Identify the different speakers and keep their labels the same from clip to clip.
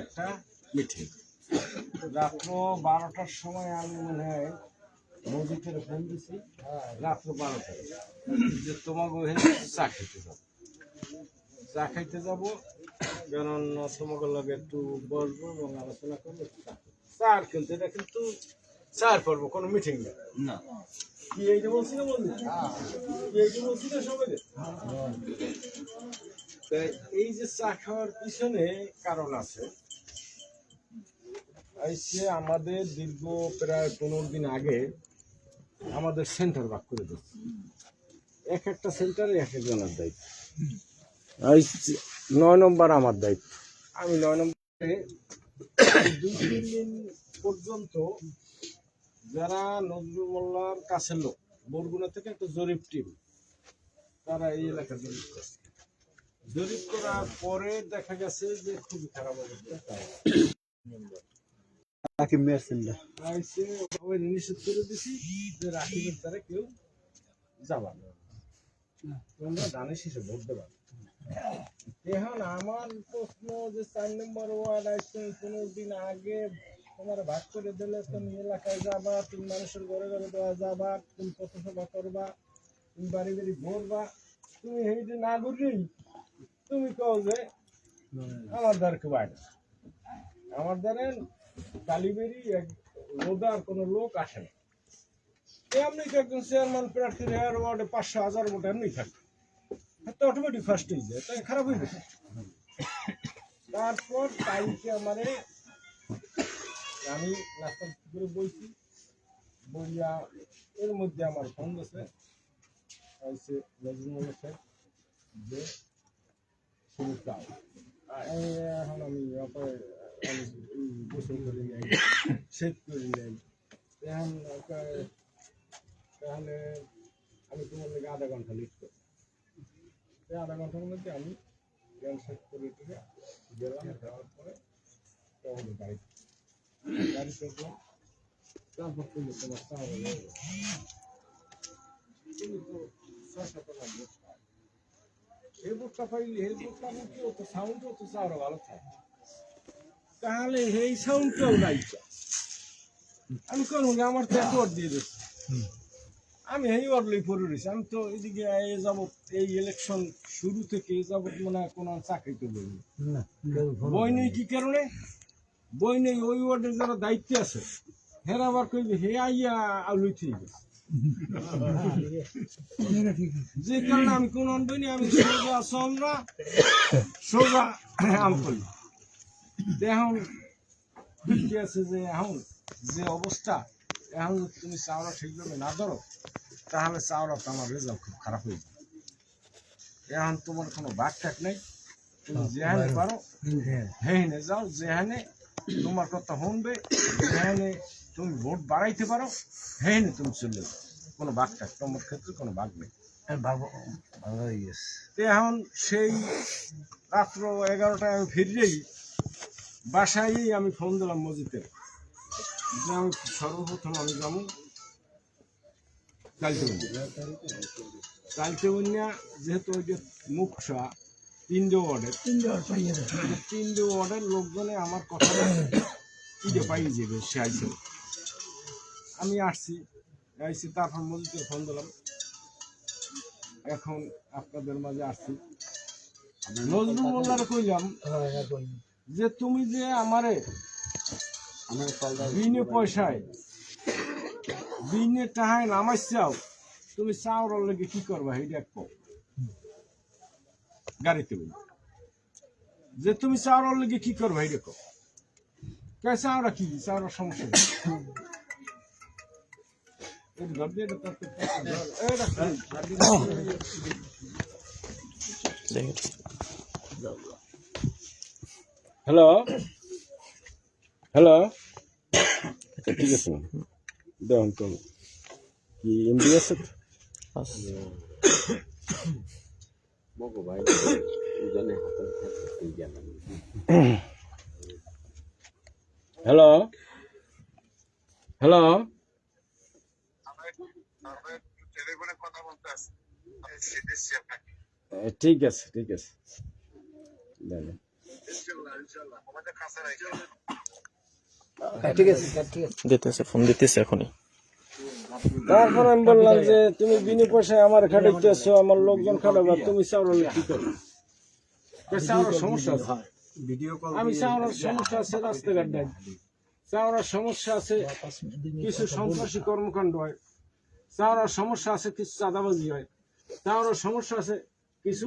Speaker 1: একটা মিটিং। রাত্র বারোটার সময় আমি মনে হয় মসজিদের ফোন দিছি রাত্র বারোটায়। যে তোমাকে চা খেতে যাব। চা খাইতে যাব কারণ তোমাকে লগে একটু বসবো এবং আলোচনা করব চা আর কিন্তু এটা কিন্তু চার পর্ব কোনো মিটিং
Speaker 2: না।
Speaker 1: কি এইটা বলছি না কি এইটা বলছি না সবাই এই যে চা খাওয়ার পিছনে কারণ আছে। আমাদের দীর্ঘ প্রায় পনেরো দিন আগে আমাদের সেন্টার ভাগ করে দিচ্ছে এক একটা সেন্টারে এক একজনের দায়িত্ব। নয় নম্বর আমার দায়িত্ব। আমি নয় নম্বরে দুই তিন দিন পর্যন্ত যারা নজরুল মোল্লার কাছের লোক, বরগুনা থেকে একটা জরিপ টিম, তারা এই এলাকা জরিপ করছে জরিপ করার পরে দেখা গেছে যে খুবই খারাপ অবস্থা তাই।
Speaker 2: রাকিব মেরছেন না
Speaker 1: আইসে ওই নিষেধ করে দিছি যে রাখিবের তারা কেউ যাবা না। তোমরা ধানের শেষে ভোট দেবা। এখন আমার প্রশ্ন যে চার নম্বর ওয়ার্ড আইসে পনেরো দিন আগে তোমার ভাগ করে দিলে তুমি এলাকায় যাবা তুমি মানুষের ঘরে ঘরে দেওয়া যাবা তুমি পথসভা করবা তুমি বাড়ি বাড়ি ঘুরবা তুমি যে না ঘুরলেই তুমি কও যে, আমার দ্বার কেউ আয় না। আমার দ্বারে কালীবেরি এক রোদার কোনো লোক আসে না। এমনি তো একজন চেয়ারম্যান প্রার্থীর হেয়ার ওয়ার্ডে পাঁচশো হাজার মতো এমনি থাকে। তো অটোমেটিক ফার্স্ট হয়ে যায় তাই খারাপ হয়ে গেছে তারপর তাইকে আমারে আমি নাস্তা করে বইছি, বইয়া এর মধ্যে আমার ফোন গেছে আইসে নজরুল শুরু চাও এই এখন আমি গোসল করে যাই শেভ করে যাই এখন ওকে- তাহলে আমি লেগে আধা ঘণ্টা করি এই আধা ঘণ্টার মধ্যে আমি জ্ঞান শেষ করে যাওয়ার পরে তখন গাড়ি গাড়ি চললাম তারপর তুমি তোমার চাওয়া গেল তুমি তো ছয় সাত লাগবে এই বুকটা পাইলে বুকটা নাকি অত সাউন্ড অত ভালো থাকে। তাহলে এই সাউন্ডটাও নাই আমি কোন আমার তো এত দিয়ে দিচ্ছি আমি এই অর্ডলি পড়ে রয়েছি। আমি তো এদিকে এ যাবত এই ইলেকশন শুরু থেকে এ যাবত মনে হয় কোনো চাকরিতে বইনি
Speaker 2: না
Speaker 1: বই নেই কি কারণে? বই নেই ওই ওয়ার্ডের যারা দায়িত্বে আছে হেরা আবার কইবে হে আইয়া আলুই ঠিক গেছে। যে কারণে আমি কোন বই আমি সোজা সমরা সোজা আম করি। এখন কি আছে যে এখন যে অবস্থা এখন তুমি চাওড়া ঠিকভাবে না ধরো তাহলে চাওড়া তো আমার রেজাল্ট খুব খারাপ হয়ে যাবে। এখন তোমার কোনো বাঘ টাক নেই। তুমি যেখানে পারো হেনে যাও যেখানে তোমার কথা শুনবে যেখানে তুমি ভোট বাড়াইতে পারো হেনে তুমি চলে কোনো বাঘ টাক তোমার ক্ষেত্রে কোনো বাঘ নেই।
Speaker 2: হয়ে
Speaker 1: এখন সেই রাত্র এগারোটায় আমি ফিরলেই বাসায় আমি ফোন দিলাম মসজিদে। আমি সর্বপ্রথম আমি যাব কালকে কালকে বন্যা যেহেতু ওই যে মুখসা তিনটে ওয়ার্ডের। তিনটে ওয়ার্ডের লোকজনে আমার কথা ইডে পাই যাবে সে আইসে আমি আসছি আইসি তারপর মসজিদে ফোন দিলাম। এখন আপনাদের মাঝে আসছি। নজরুল মোল্লার কইলাম যে তুমি যে আমারে বিনে পয়সায় বিনে টাহায় নামাই চাও তুমি চাওয়ার লেগে কি করবা সেইটা কও গাড়িতে বলি যে তুমি চাওয়ার লেগে কি করবা সেইটা কও কে? চাওয়া কি? চাওয়ার সমস্যা। হ্যালো হ্যালো ঠিক আছে দেখুন তো কি এমবি আছে
Speaker 3: ভাই। দুজনে হাতের হাতে গেলাম
Speaker 1: হ্যালো?
Speaker 4: ঠিক
Speaker 1: ঠিক আছে। ঠিক
Speaker 4: কাছে রাখি
Speaker 2: ঠিক আছে।
Speaker 5: দিতেছে ফোন দিতেছে এখনই।
Speaker 1: তারপর আমি বললাম যে তুমি বিনি পয়সায় আমার খাটাইতেছো আমার লোকজন খাটাবে তুমি চাউরালে কি করো চাউরার সমস্যা আছে। আমি চাউরার সমস্যা আছে রাস্তাঘাট। নাই চাউরার সমস্যা আছে কিছু সন্ত্রাসী কর্মকাণ্ড হয়। চাউরার সমস্যা আছে কিছু চাঁদাবাজি হয়। চাউরার সমস্যা আছে কিছু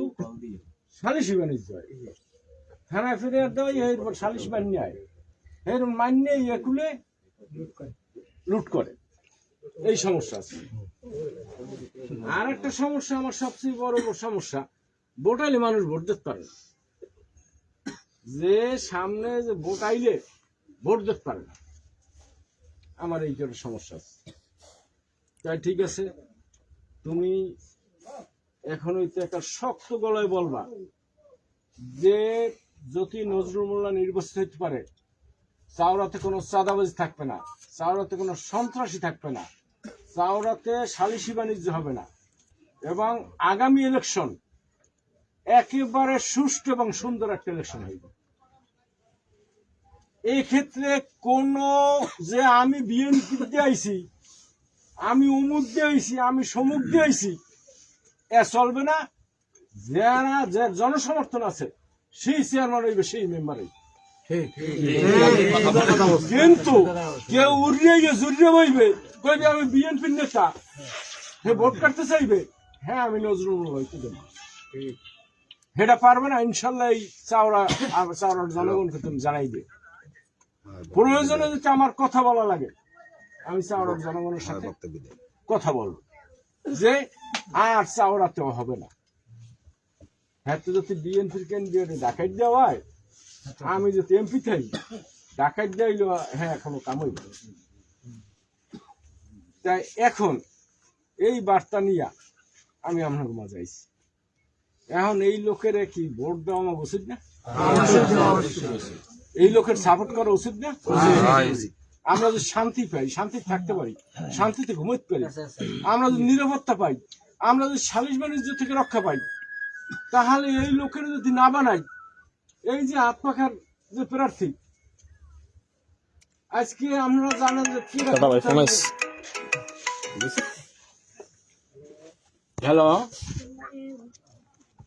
Speaker 1: সালিশি বাণিজ্য হয়। থানায় ফিরে দেওয়াই এরপর সালিশ মান্য হয়। এর মান্য খুলে লুট করে। এই সমস্যা আছে। আর একটা সমস্যা আমার সবচেয়ে বড় সমস্যা ভোটাইলে মানুষ ভোট দিতে পারে না। যে সামনে যে ভোট আইলে ভোট দিতে পারে না। আমার এই জন্য সমস্যা আছে। তাই ঠিক আছে, তুমি এখন হইতে একটা শক্ত গলায় বলবা যে যদি নজরুল মোল্লা নির্বাচিত হইতে পারে চাওড়াতে কোনো চাঁদাবাজি থাকবে না চাওড়াতে কোনো সন্ত্রাসী থাকবে না চাওড়াতে সালিসি বাণিজ্য হবে না, এবং আগামী ইলেকশন একেবারে সুষ্ঠু এবং সুন্দর একটা ইলেকশন হইবে এই ক্ষেত্রে কোন যে আমি বিএনপি আইছি, আমি উমুক আইছি, আমি সমুক দিয়ে আইছি, এ চলবে না। যারা যে জনসমর্থন আছে, সেই চেয়ারম্যান হইবে, সেই মেম্বার হইবে। কিন্তু কেউ উড়িয়ে জুড়িয়ে বইবে, কইবে আমি বিএনপির নেতা। হে ভোট কাটতে চাইবে হ্যাঁ আমি নজরুল হইতে দেবো। সেটা পারবে না ইনশাল্লাহ এই চাওড়া চাওড়ার জনগণকে তুমি জানাইবে প্রয়োজনে যদি আমার কথা বলা লাগে আমি চাওড়ার জনগণের সাথে কথা বলব। যে আর চাওড়াতেও হবে না। হ্যাঁ তো যদি বিএনপির ক্যান্ডিডেট ডাকাই দেওয়া হয় আমি যদি এমপি থাই ডাকাত যাইল হ্যাঁ এখনও কাম হইব। তাই এখন এই বার্তা নিয়ে আমি আপনার মাঝে আইছি। এখন এই লোকের কি ভোট দেওয়া উচিত না? এই লোকের সাপোর্ট করা উচিত না? আমরা যদি শান্তি পাই শান্তি থাকতে পারি শান্তিতে ঘুমাইতে পারি আমরা যদি নিরাপত্তা পাই আমরা যদি সালিশ বাণিজ্য থেকে রক্ষা পাই তাহলে এই লোকের যদি না বানাই এই যে আত্মাখার যে প্রার্থী আজকে আমরা জানেন যে কি হ্যালো?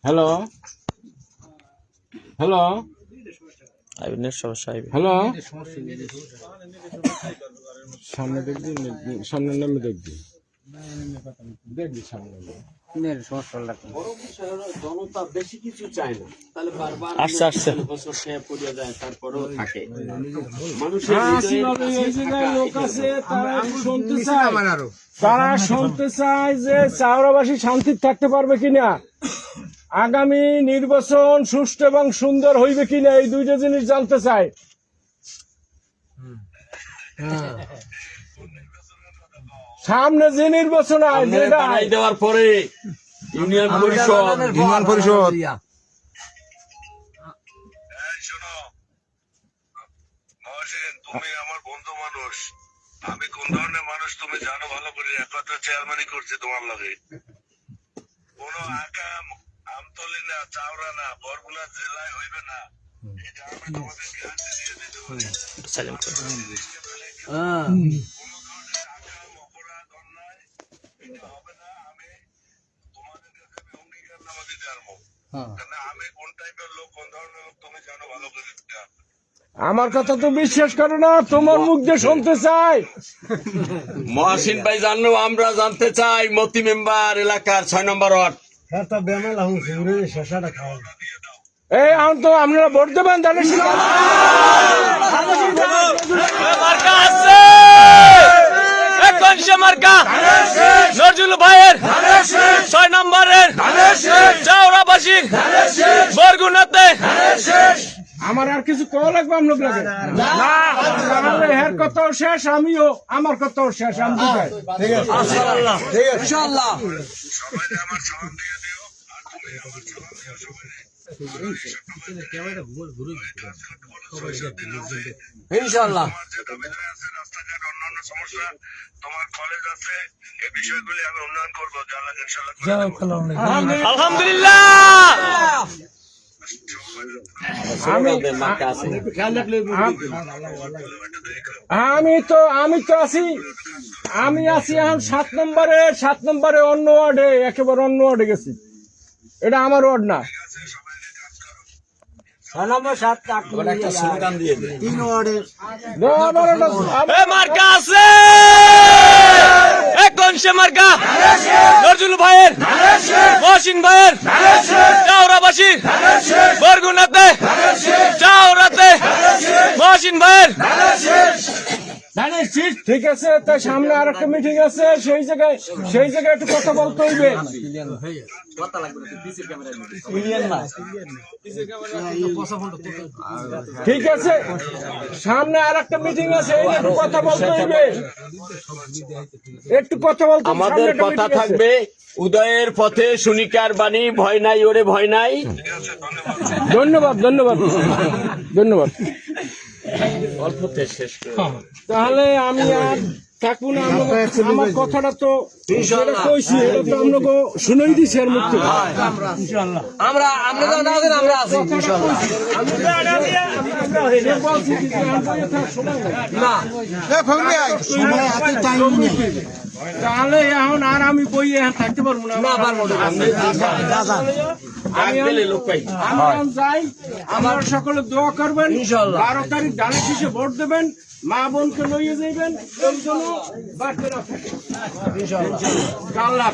Speaker 1: হ্যালো হ্যালো
Speaker 5: আইবিনের সমস্যা আইবি।
Speaker 1: হ্যালো সামনে দেখবি সামনে নামে দেখবি। দেখবি সামনে
Speaker 3: বড় জনতা বেশি কিছু চায় না। তাহলে বারবার
Speaker 5: আসছে, আসছে।
Speaker 3: বছর সে পড়িয়ে যায় তারপরেও থাকে। মানুষের
Speaker 1: হ্যাঁ, লোক আছে তারা শুনতে চায় তারা শুনতে চায় যে চাওড়াবাসী শান্তি থাকতে পারবে কিনা? আগামী নির্বাচন সুষ্ঠু এবং সুন্দর হইবে কিনা এই দুইটা জিনিস জানতে চাই। সামনে যে নির্বাচন
Speaker 3: দেওয়ার পরে ইউনিয়ন পরিষদ
Speaker 2: বিমান পরিষদ।
Speaker 4: শোনো মহাসেন তুমি আমার বন্ধু মানুষ। আমি কোন ধরনের মানুষ তুমি জানো ভালো করে একমাত্র চেয়ারম্যানই করছি তোমার লাগে। কোন আকাম আমতলি না চাওড়া না জেলায় হইবে না। এটা তোমাদের গ্যারান্টি দিয়ে দিতে পারি।
Speaker 5: করে
Speaker 1: আমার কথা তো বিশ্বাস করো না তোমার মুখ দিয়ে শুনতে চাই।
Speaker 3: মহাসিন ভাই জানো আমরা জানতে চাই মতি মেম্বার এলাকার ছয় নম্বর ওয়ার্ড।
Speaker 2: হ্যাঁ তো শশাটা
Speaker 1: এই এখন তো আপনারা ভোট দেবেন তাহলে
Speaker 5: নজরুল ভাইয়ের। ছয় নম্বরের। চাওড়াবাসীর বরগুনাতে।
Speaker 1: আমার আর কিছু কওয়া লাগবে আপনার লাগে? তাহলে এর কথাও শেষ আমিও আমার কথাও শেষ আমি বিদায়।
Speaker 4: সবাই আমার সালাম দিয়ে দিও আর তুমি আমার সালাম দিও সবাই
Speaker 2: ইনশাআল্লাহ
Speaker 4: তোমার যে দাবি দাবি আছে? অন্যান্য সমস্যা তোমার কলেজ আছে? এই বিষয়গুলি আমি উন্নয়ন করব ইনশাল্লাহ
Speaker 5: আলহামদুলিল্লাহ।
Speaker 1: আমি তো আমি তো আছি আমি আছি এখন সাত নম্বরে সাত নম্বরে অন্য ওয়ার্ডে একেবারে অন্য ওয়ার্ডে গেছি। এটা আমার ওয়ার্ড না।
Speaker 3: একটা স্লোগান দিয়ে দে
Speaker 1: আমার
Speaker 5: কোন সে মার্কা। নজরুল ভাইয়ের। মহসিন ভাইয়ের। চাওরাবাসী বরগুনাতে। চাওরাতে মহসিন ভাইয়ের।
Speaker 1: ঠিক আছে তাই সামনে আর একটা মিটিং আছে সেই জায়গায় সেই জায়গায় একটু কথা বলতে হইবে। ঠিক আছে সামনে আর একটা মিটিং আছে একটু কথা বলতে হইবে। একটু কথা বলতে
Speaker 3: আমাদের কথা থাকবে উদয়ের পথে সুনিকার বাণী ভয় নাই ওরে ভয় নাই।
Speaker 1: ধন্যবাদ ধন্যবাদ। ধন্যবাদ।
Speaker 3: অল্পতে শেষ
Speaker 1: তাহলে আমি আর থাকব না আমার কথাটা তো কইছি এটা তো আপনাকে শুনেই দিছি আর মুখ থেকে
Speaker 2: আমরা আমরা তো না আছেন, আমরা আছি
Speaker 1: আমরা তাহলে এখন আর আমি বই এখন থাকতে পারব না। যাই আপনারা সকলে দোয়া করবেন। বারো তারিখ ডানে শীষে ভোট দেবেন মা বোনকে লইয়ে যাইবেন আল্লাহ।